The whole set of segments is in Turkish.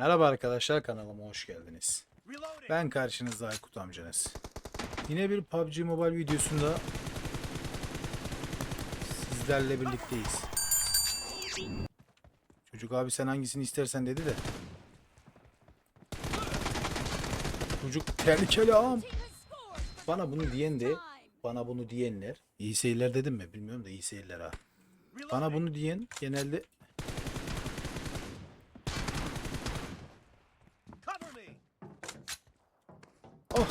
Merhaba arkadaşlar kanalıma hoş geldiniz. Ben karşınızda Aykut amcanız. Yine bir PUBG Mobile videosunda sizlerle birlikteyiz. Çocuk abi sen hangisini istersen dedi de. Çocuk tehlikeli ağam. Bana bunu diyen de bana bunu diyenler iyi seyirler dedim mi bilmiyorum da iyi seyirler ha. Bana bunu diyen genelde Cover me. Oh.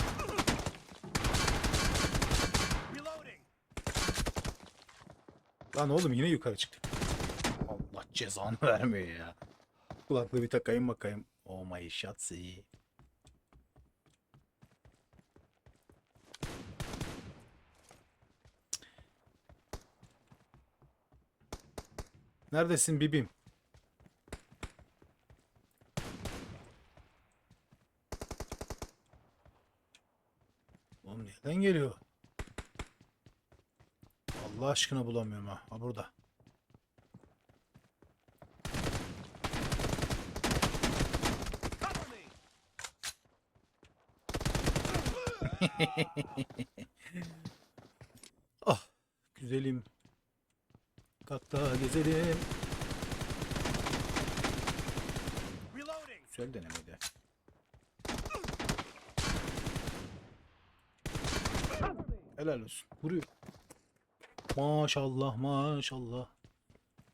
Lan oğlum yine yukarı çıktık. Allah cezanı vermiyor ya. Kulaklığı bir takayım bakayım. Oh my shotzi. Neredesin bibim? Nereden geliyor? Allah aşkına bulamıyorum ha. Ha burada. Ah güzelim. Katta gezelim. Reloading. Güzel denemeydi. Cover me. Helal olsun. Vuruyor. Maşallah maşallah.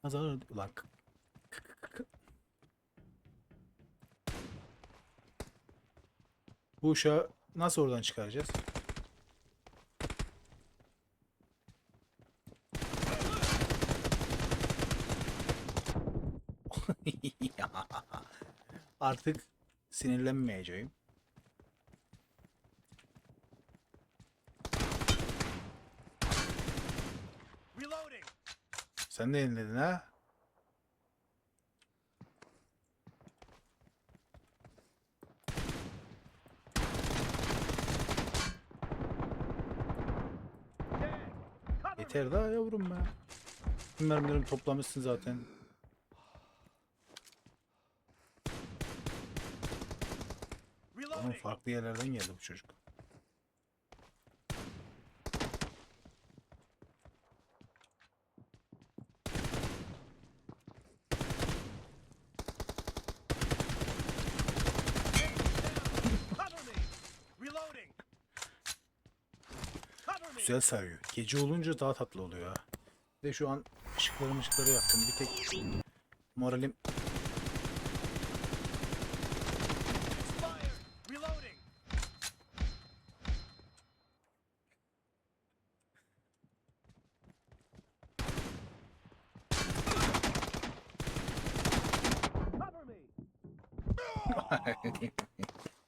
Nazar ulan. Bu uşağı nasıl oradan çıkaracağız? Artık sinirlenmeyeceğim. Sen de yeniledin ha? Yeter daha yavrum be. Tüm mermilerimi toplamışsın zaten. Onun farklı yerlerden geldi bu çocuk. Cover me. Reloading. Cover me. Güzel sarıyor. Gece olunca daha tatlı oluyor ha. Bir de şu an ışıkları ışıkları yaktım. Bir tek moralim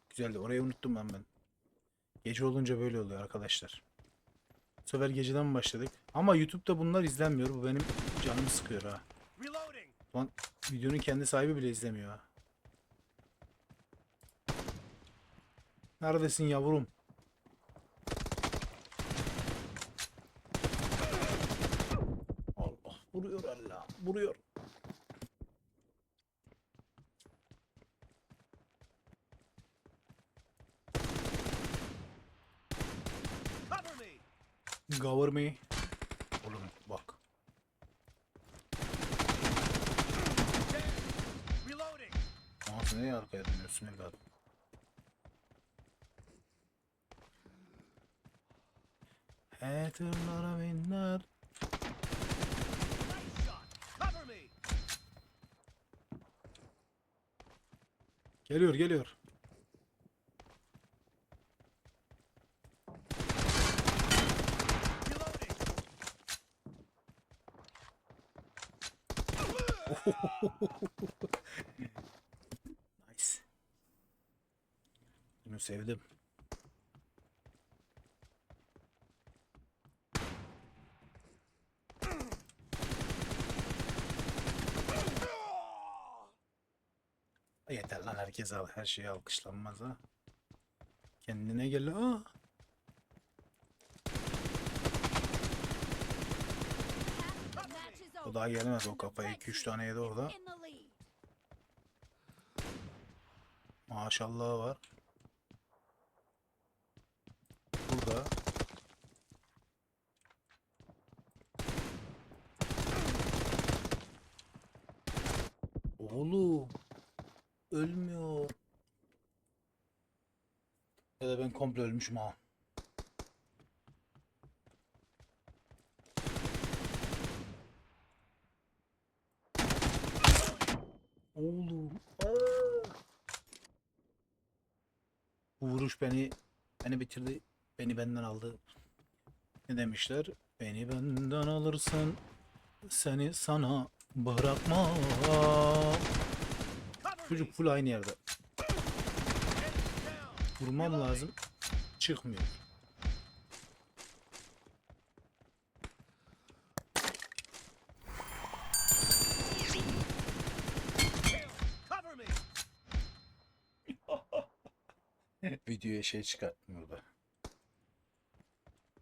güzeldi. Orayı unuttum ben ben. Gece olunca böyle oluyor arkadaşlar. Bu sefer geceden başladık. Ama YouTube'da bunlar izlenmiyor. Bu benim canımı sıkıyor ha. Lan videonun kendi sahibi bile izlemiyor ha. Neredesin yavrum? Allah vuruyor Allah vuruyor. Cover me. Cover me. Oğlum bak. Nasıl neye arkaya dönüyorsun evladım? Hatırlara binler. Geliyor geliyor. Nice. Bunu sevdim. Yeter lan herkes al. Her şey alkışlanmaz ha. Kendine gel. Aa. O daha gelemez o kafayı. 2-3 tane yedi orada. Maşallah var. Burada. Oğlum. Ölmüyor. Ya da ben komple ölmüşüm ha. Oğlum. Bu vuruş beni beni bitirdi. Beni benden aldı. Ne demişler? Beni benden alırsan seni sana me. Çocuk full aynı yerde. Vurmam lazım. Çıkmıyor. Videoya şey çıkartmıyor da.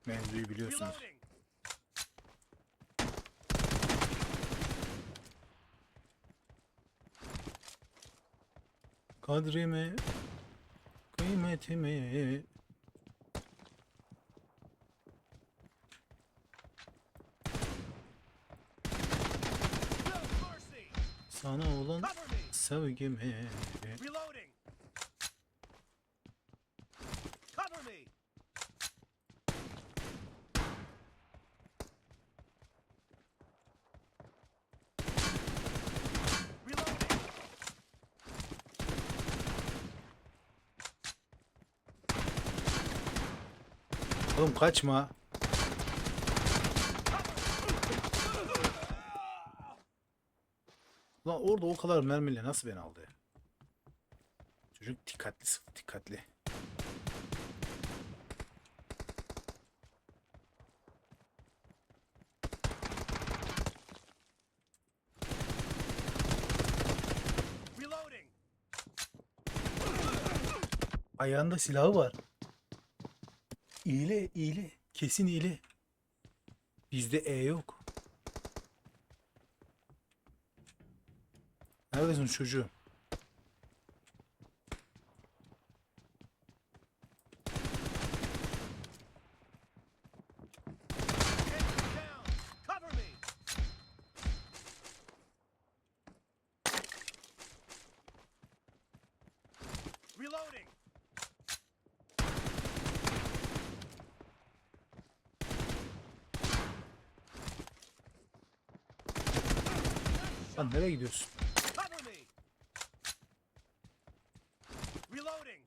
Mevzuyu biliyorsunuz. Kadrimi, kıymetimi sana olan sevgimi Reloading. Cover me. Reloading. Oğlum kaçma. Lan orada o kadar mermiyle nasıl beni aldı? Çocuk dikkatli sık dikkatli. Ayağında silahı var. İyile iyile. Kesin iyile. Bizde E yok. Neredesin çocuğum? Enemies down. Cover me. Reloading. Lan nereye gidiyorsun? Cover me. Reloading.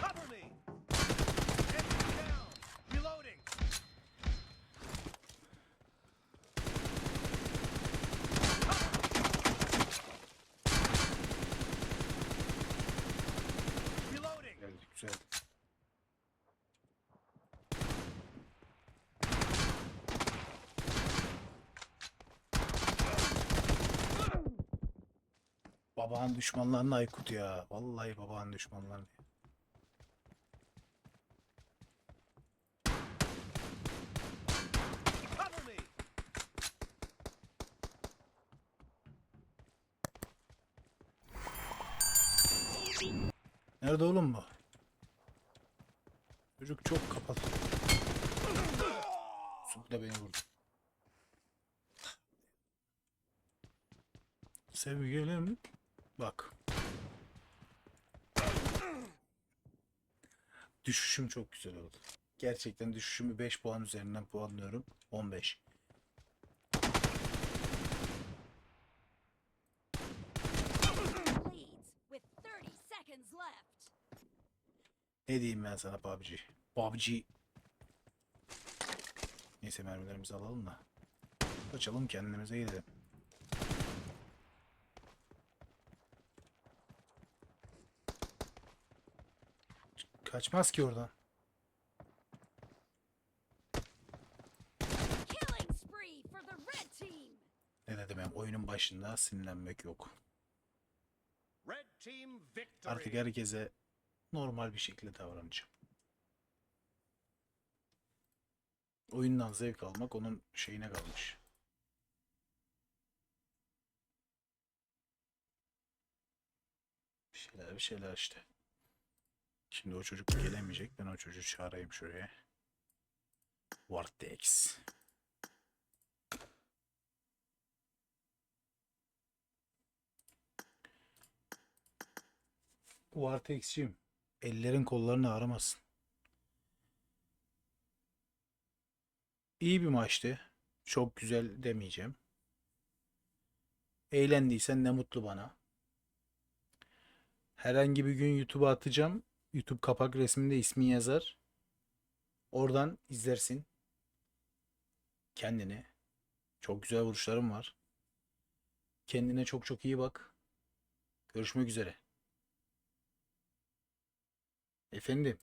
Cover me. Enemy down. Reloading. Reloading. Geldik güzel. Babanın düşmanlarını Aykut ya. Vallahi babanın düşmanlarını. Nerede oğlum bu? Çocuk çok kapalı. Su da beni vurdu. Sevgilim bak. Düşüşüm çok güzel oldu. Gerçekten düşüşümü 5 puan üzerinden puanlıyorum. 15. leads with 30 seconds left. Ne diyeyim ben sana PUBG? PUBG. Neyse mermilerimizi alalım da. Kaçalım kendimize gidelim. Kaçmaz ki oradan. Ne dedim ben oyunun başında sinirlenmek yok. Artık herkese normal bir şekilde davranacağım. oyundan zevk almak onun şeyine kalmış. Bir şeyler bir şeyler işte. Şimdi o çocuk gelemeyecek. Ben o çocuğu çağırayım şuraya. Vortex. Vortex'ciyim. Ellerin kollarını ağrımasın. İyi bir maçtı. Çok güzel demeyeceğim. Eğlendiysen ne mutlu bana. Herhangi bir gün YouTube'a atacağım. YouTube kapak resminde ismin yazar. Oradan izlersin. Kendini. Çok güzel vuruşlarım var. Kendine çok çok iyi bak. Görüşmek üzere. Efendim.